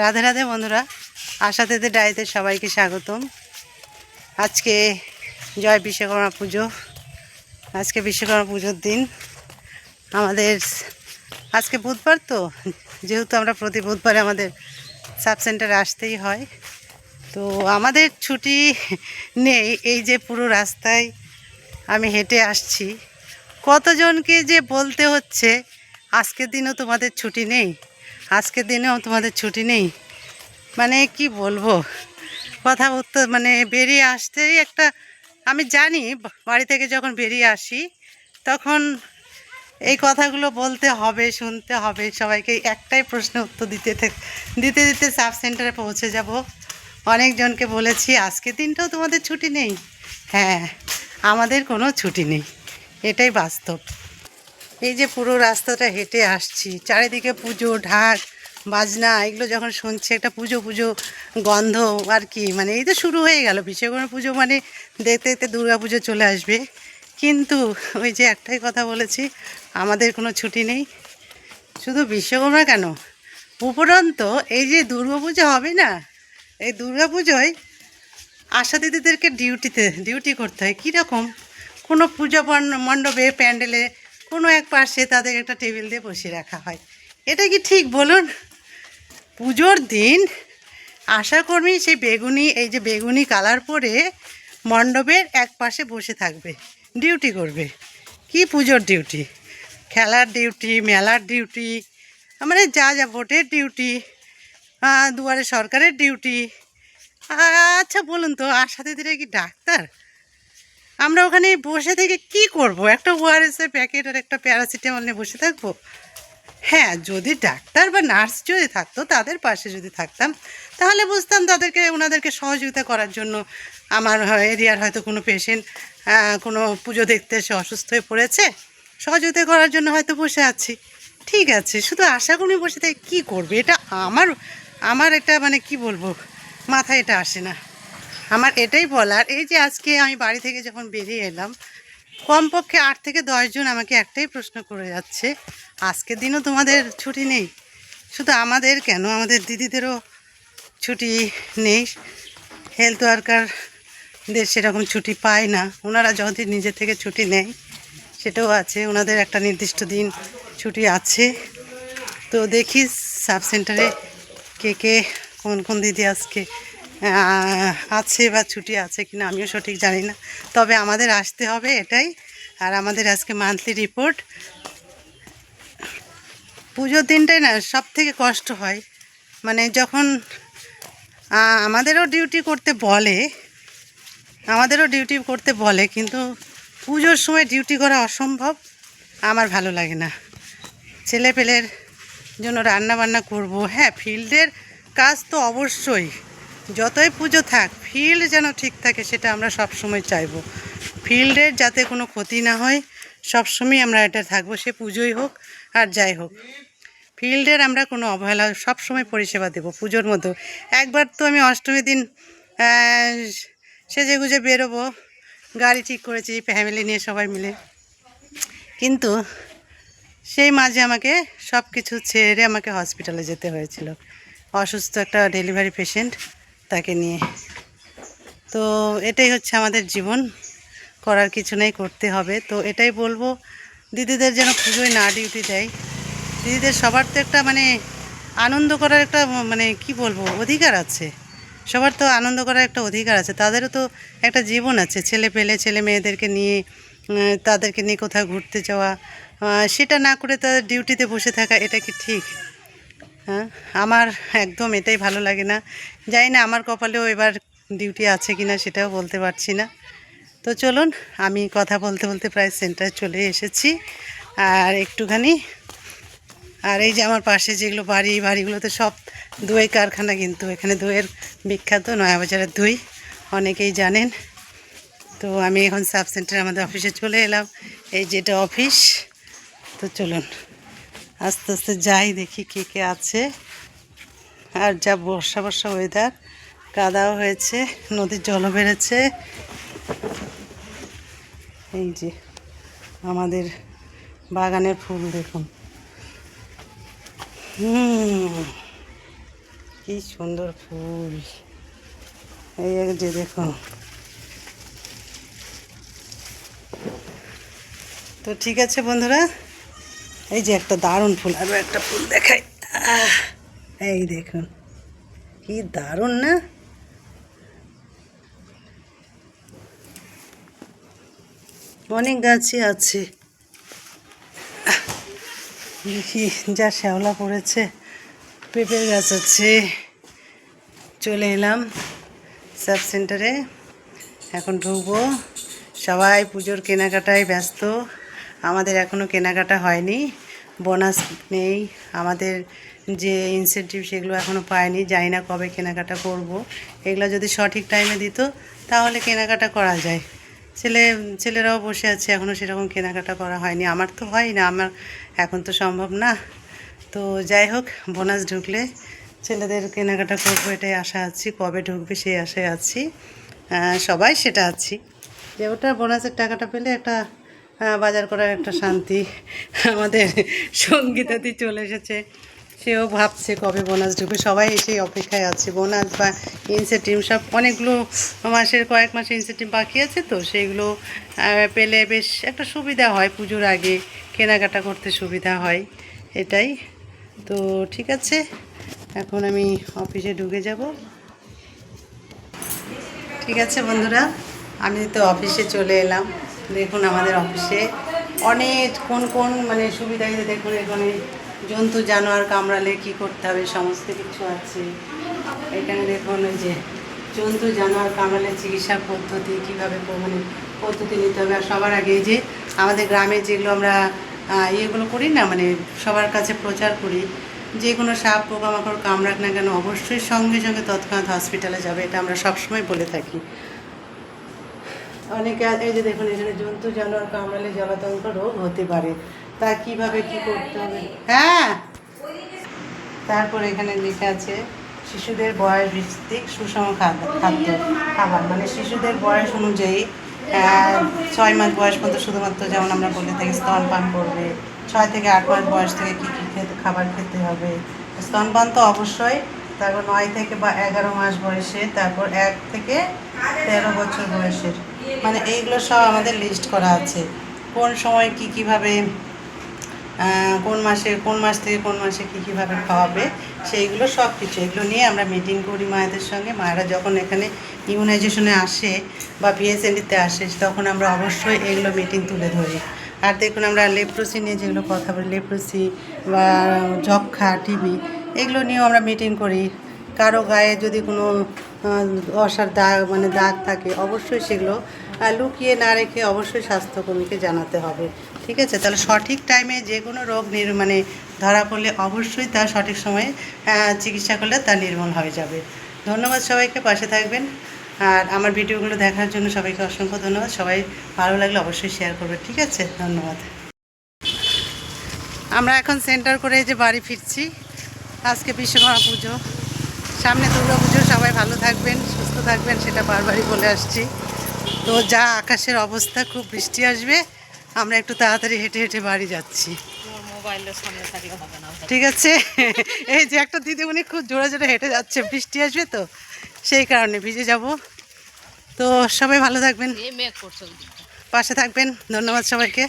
রাধে রাধে বন্ধুরা আশাতেদের ডায়েতে সবাইকে স্বাগতম। আজকে জয় বিশ্বকর্মা পুজো, আজকে বিশ্বকর্মা পুজোর দিন। আমাদের আজকে বুধবার তো, যেহেতু আমরা প্রতি বুধবারে আমাদের সাব সেন্টারে আসতেই হয়। তো আমাদের ছুটি নেই, এই যে পুরো রাস্তায় আমি হেঁটে আসছি। কতজনকে যে বলতে হচ্ছে, আজকের দিনও তোমাদের ছুটি নেই। আজকের দিনেও তোমাদের ছুটি নেই। মানে কি বলব? কথা বলতে মানে বেরিয়ে আসতেই একটা, আমি জানি বাড়ি থেকে যখন বেরিয়ে আসি, তখন এই কথাগুলো বলতে হবে, শুনতে হবে, সবাইকে একটাই প্রশ্ন উত্তর দিতে দিতে দিতে সাব সেন্টারে পৌঁছে যাব। অনেকজনকে বলেছি আজকের দিনটাও তোমাদের ছুটি নেই। হ্যাঁ আমাদের কোনো ছুটি নেই। এটাই বাস্তব। এই যে পুরো রাস্তাটা হেঁটে আসছি, চারিদিকে পুজো, ঢাক, বাজনা, এগুলো যখন শুনছি একটা পুজো পুজো গন্ধ আর কি মানে এই তো শুরু হয়ে গেল। বিশ্বকর্মা পুজো মানে দেখতে দেখতে দুর্গা পুজো চলে আসবে। কিন্তু ওই যে একটাই কথা বলেছি, আমাদের কোনো ছুটি নেই। শুধু বিশ্বকর্মা কেন? উপরন্ত এই যে দুর্গা পুজো হবে না, এই দুর্গা পুজোয় আশা দিদিদেরকে ডিউটিতে ডিউটি করতে হয়। কীরকম? কোনো পুজো মণ্ডপে, প্যান্ডেলে কোনো এক পাশে তাদের একটা টেবিল দিয়ে বসিয়ে রাখা হয়। এটা কি ঠিক বলুন? পুজোর দিন আশাকর্মী সেই বেগুনি, এই যে বেগুনি কালার পরে মণ্ডপের এক পাশে বসে থাকবে, ডিউটি করবে। কি পুজোর ডিউটি? খেলার ডিউটি, মেলার ডিউটি মানে যা যা ভোটের ডিউটি দুয়ারে সরকারের ডিউটি। আচ্ছা বলুন তো আশা দিদিরা কি ডাক্তার? আমরা ওখানে বসে থেকে কি করব? একটা ওআরএসের প্যাকেট আর একটা প্যারাসিটামল নিয়ে বসে থাকব? হ্যাঁ যদি ডাক্তার বা নার্স যদি থাকতো, তাদের পাশে যদি থাকতাম, তাহলে বুঝতাম তাদেরকে, ওনাদেরকে সহযোগিতা করার জন্য আমার এরিয়ার হয়তো কোনো পেশেন্ট কোনো পুজো দেখতে এসে অসুস্থ হয়ে পড়েছে, সহযোগিতা করার জন্য হয়তো বসে আছি। ঠিক আছে, শুধু আশা করি বসে থেকে কী করবে? এটা আমার আমার এটা মানে কি বলব? মাথায় এটা আসে না। আমার এটাই বলার, এই যে আজকে আমি বাড়ি থেকে যখন বেরিয়ে এলাম, কমপক্ষে আট থেকে দশজন আমাকে একটাই প্রশ্ন করে যাচ্ছে আজকের দিনও তোমাদের ছুটি নেই, শুধু আমাদের কেন? আমাদের দিদিদেরও ছুটি নেই হেলথ ওয়ার্কারদের সেরকম ছুটি পায় না, ওনারা যদি নিজে থেকে ছুটি নেয়, সেটাও আছে, ওনাদের একটা নির্দিষ্ট দিন ছুটি আছে, তো দেখি সাব সেন্টারে কে কে, কোন কোন দিদি আজকে আছে বা ছুটি আছে কিনা আমিও সঠিক জানি না। তবে আমাদের আসতে হবে এটাই। আর আমাদের আজকে মান্থলি রিপোর্ট পুজোর দিনটাই না সব থেকে কষ্ট হয়। মানে যখন আমাদেরও ডিউটি করতে বলে, আমাদেরও ডিউটি করতে বলে, কিন্তু পুজোর সময় ডিউটি করা অসম্ভব, আমার ভালো লাগে না। ছেলে পেলের জন্য রান্না বান্না করব হ্যাঁ ফিল্ডের কাজ তো অবশ্যই। যতই পুজো থাক ফিল্ড যেন ঠিক থাকে সেটা আমরা সব সময় চাইব। ফিল্ডের যাতে কোনো ক্ষতি না হয় সব সময় আমরা এটা থাকব, সে পুজোই হোক আর যাই হোক। ফিল্ডের আমরা কোনো অবহেলা সব সময় পরিষেবা দেবো পুজোর মতো একবার তো আমি অষ্টমীর দিন সেজে গুজে বেরোবো, গাড়ি ঠিক করেছি ফ্যামিলি নিয়ে সবাই মিলে। কিন্তু সেই মাঝে আমাকে সব কিছু ছেড়ে আমাকে হসপিটালে যেতে হয়েছিল। অসুস্থ একটা ডেলিভারি পেশেন্ট তাকে নিয়ে। তো এটাই হচ্ছে আমাদের জীবন। করার কিছু নেই, করতে হবে। তো এটাই বলব, দিদিদের যেন পুজোয় না ডিউটি দেয়। দিদিদের সবার তো একটা মানে আনন্দ করার একটা মানে কি বলব, অধিকার আছে। সবার তো আনন্দ করার একটা অধিকার আছে। তাদেরও তো একটা জীবন আছে, ছেলে পেলে ছেলে মেয়েদেরকে নিয়ে তাদেরকে নিয়ে কোথাও ঘুরতে যাওয়া। সেটা না করে তাদের ডিউটিতে বসে থাকা, এটা কি ঠিক? হ্যাঁ আমার একদম এটাই ভালো লাগে না। জানি না আমার কপালেও এবার ডিউটি আছে কিনা সেটাও বলতে পারছি না। তো চলুন, আমি কথা বলতে বলতে প্রায় সেন্টার চলে এসেছি। আর একটুখানি, আর এই যে আমার পাশে যেগুলো বাড়ি বাড়িগুলোতে সব দই কারখানা কিন্তু, এখানে দইয়ের বিখ্যাত নয়াবাজারের দই অনেকেই জানেন। তো আমি এখন সাব সেন্টার আমাদের অফিসে চলে এলাম। এই যেটা অফিস তো চলুন। আস্তে আস্তে যাই, দেখি কে কে আছে। আর যা বর্ষা বর্ষা ওয়েদার কাদাও হয়েছে, নদীর জলও বেড়েছে। এই যে আমাদের বাগানের ফুল দেখুন। হুম, কি সুন্দর ফুল। এই যে দেখুন। তো ঠিক আছে বন্ধুরা এই যে একটা দারুণ ফুল। আরও একটা ফুল দেখাই। এই দেখুন। কি দারুণ না? অনেক গাছই আছে। দেখি, যা শ্যাওলা পড়েছে, পেঁপের গাছ আছে। চলে এলাম সাব সেন্টারে। এখন ঢুকবো। সবাই পুজোর কেনাকাটায় ব্যস্ত। আমাদের এখনও কেনাকাটা হয়নি বোনাস নেই। আমাদের যে ইনসেন্টিভ সেগুলো এখনও পায়নি জানি না কবে কেনাকাটা করব। এগুলো যদি সঠিক টাইমে দিত, তাহলে কেনাকাটা করা যায়। ছেলে, ছেলেরাও বসে আছে এখনও সেরকম কেনাকাটা করা হয়নি। আমার তো হয় না, আমার এখন তো সম্ভব না। তো যাই হোক বোনাস ঢুকলে ছেলেদের কেনাকাটা করব, এটাই আশা আছি, কবে ঢুকবে সেই আশায় আছি। সবাই সেটা আছি। যে ওটা বোনাসের টাকাটা পেলে একটা বাজার করার একটা শান্তি আমাদের সঙ্গীতাতি চলে এসেছে। সেও ভাবছে কবে বোনাস ঢুকবে। সবাই সেই অপেক্ষায় আছে। বোনাস বা ইনসেন্টিভ সব অনেকগুলো মাসের কয়েক মাসের ইনসেন্টিভ বাকি আছে তো সেইগুলো পেলে বেশ একটা সুবিধা হয় পুজোর আগে। কেনাকাটা করতে সুবিধা হয়, এটাই। তো ঠিক আছে, এখন আমি অফিসে ঢুকে যাব। ঠিক আছে বন্ধুরা, আমি তো অফিসে চলে এলাম। দেখুন আমাদের অফিসে অনেক কোন কোন মানে সুবিধা দেখুন এখানে জন্তু, জানোয়ার কামড়ালে কি করতে হবে, সমস্ত কিছু আছে। এখানে দেখুন ওই যে জন্তু, জানোয়ার কামড়ালে চিকিৎসা পদ্ধতি, কীভাবে মানে পদ্ধতি নিতে হবে। আর সবার আগে যে আমাদের গ্রামে যেগুলো আমরা ইয়েগুলো করি না মানে সবার কাছে প্রচার করি, যে কোনো সাপ, পোকামাকড় কামড়াক না কেন, অবশ্যই সঙ্গে সঙ্গে তৎক্ষণাৎ হসপিটালে যাবে, এটা আমরা সবসময় বলে থাকি। অনেকে এই যে দেখুন, এখানে জন্তু, জানোয়ার, কামড়ালে জলাতঙ্ক রোগ হতে পারে। তা কীভাবে কি করতে হবে? হ্যাঁ! তারপর এখানে লেখা আছে, শিশুদের বয়স ভিত্তিক সুষম খাদ্য খাদ্য খাবার। মানে শিশুদের বয়স অনুযায়ী ছয় মাস বয়স পর্যন্ত শুধুমাত্র যেমন আমরা বলে থাকি, স্তন পান করবে। ছয় থেকে আট মাস বয়স থেকে কী কী খেতে, খাবার খেতে হবে। স্তনপান তো অবশ্যই, তারপর নয় থেকে বা এগারো মাস বয়সে, তারপর এক থেকে তেরো বছর বয়সের। মানে এইগুলো সব আমাদের লিস্ট করা আছে। কোন সময় কী কীভাবে কোন মাসে, কোন মাস থেকে কোন মাসে কী কীভাবে খাওয়াবে, সেইগুলো সব কিছু এগুলো নিয়ে আমরা মিটিং করি মায়েদের সঙ্গে। মায়েরা যখন এখানে ইমিউনাইজেশনে আসে বা বিএসএনডিতে আসে, তখন আমরা অবশ্যই এগুলো মিটিং তুলে ধরি। আর দেখুন আমরা লেপ্রোসি নিয়ে যেগুলো কথা বলি লেপ্রোসি বা যক্ষা টিবি এগুলো নিয়েও আমরা মিটিং করি। কারও গায়ে যদি কোনো অসার দাগ মানে দাগ থাকে, অবশ্যই সেগুলো লুকিয়ে না রেখে অবশ্যই স্বাস্থ্যকর্মীকে জানাতে হবে। ঠিক আছে? তাহলে সঠিক টাইমে যে কোনো রোগ নির মানে ধরা পড়লে অবশ্যই তার সঠিক সময়ে চিকিৎসা করলে তা নির্মূল হয়ে যাবে। ধন্যবাদ সবাইকে, পাশে থাকবেন। আর আমার ভিডিওগুলো দেখার জন্য সবাইকে অসংখ্য ধন্যবাদ। সবাই ভালো লাগলে অবশ্যই শেয়ার করবে ঠিক আছে? ধন্যবাদ। আমরা এখন সেন্টার করে যে বাড়ি ফিরছি। আজকে বিশ্বকর্মা পুজো সামনে দুর্গা পুজো সবাই ভালো থাকবেন সুস্থ থাকবেন সেটা বারবারই বলে আসছি। তো যা আকাশের অবস্থা খুব বৃষ্টি আসবে। আমরা একটু তাড়াতাড়ি হেঁটে হেঁটে বাড়ি যাচ্ছি। ঠিক আছে? এই যে একটা দিদিমণি খুব জোরে জোরে হেঁটে যাচ্ছে বৃষ্টি আসবে তো সেই কারণে ভিজে যাব। তো সবাই ভালো থাকবেন। পাশে থাকবেন। ধন্যবাদ সবাইকে।